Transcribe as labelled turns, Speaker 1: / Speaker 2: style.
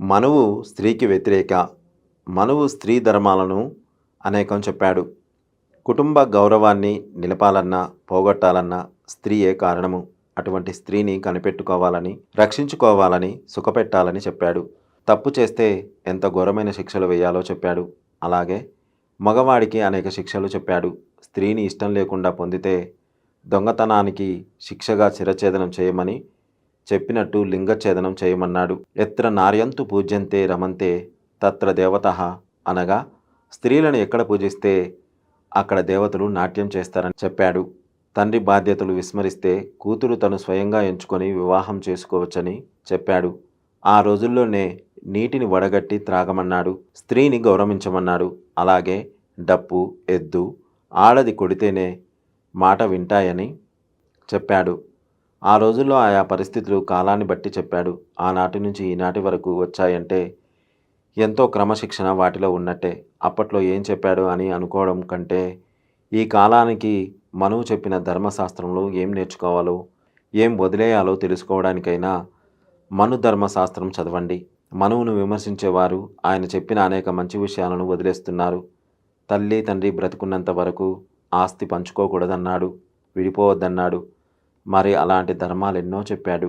Speaker 1: మనువు స్త్రీకి వ్యతిరేక మనువు స్త్రీ ధర్మాలను అనేకం చెప్పాడు. కుటుంబ గౌరవాన్ని నిలపాలన్నా పోగొట్టాలన్నా స్త్రీయే కారణము. అటువంటి స్త్రీని కనిపెట్టుకోవాలని రక్షించుకోవాలని సుఖపెట్టాలని చెప్పాడు. తప్పు చేస్తే ఎంత ఘోరమైన శిక్షలు వేయాలో చెప్పాడు. అలాగే మగవాడికి అనేక శిక్షలు చెప్పాడు. స్త్రీని ఇష్టం లేకుండా పొందితే దొంగతనానికి శిక్షగా చిరఛేదనం చేయమని చెప్పినట్టు లింగఛేదనం చేయమన్నాడు. ఎత్ర నార్యంతు పూజ్యంతే రమంతే తత్ర దేవత అనగా స్త్రీలను ఎక్కడ పూజిస్తే అక్కడ దేవతలు నాట్యం చేస్తారని చెప్పాడు. తండ్రి బాధ్యతలు విస్మరిస్తే కూతురు తను స్వయంగా ఎంచుకొని వివాహం చేసుకోవచ్చని చెప్పాడు. ఆ రోజుల్లోనే నీటిని వడగట్టి త్రాగమన్నాడు. స్త్రీని గౌరవించమన్నాడు. అలాగే డప్పు ఎద్దు ఆడది కొడితేనే మాట వింటాయని చెప్పాడు. ఆ రోజుల్లో ఆయా పరిస్థితులు కాలాన్ని బట్టి చెప్పాడు. ఆనాటి నుంచి ఈనాటి వరకు వచ్చాయంటే ఎంతో క్రమశిక్షణ వాటిలో ఉన్నట్టే. అప్పట్లో ఏం చెప్పాడు అని అనుకోవడం కంటే ఈ కాలానికి మనువు చెప్పిన ధర్మశాస్త్రంలో ఏం నేర్చుకోవాలో ఏం వదిలేయాలో తెలుసుకోవడానికైనా మను ధర్మశాస్త్రం చదవండి. మనువును విమర్శించేవారు ఆయన చెప్పిన అనేక మంచి విషయాలను వదిలేస్తున్నారు. తల్లి తండ్రి బ్రతుకున్నంత వరకు ఆస్తి పంచుకోకూడదన్నాడు విడిపోవద్దన్నాడు. మరి అలాంటి ధర్మాలు ఎన్నో చెప్పాడు.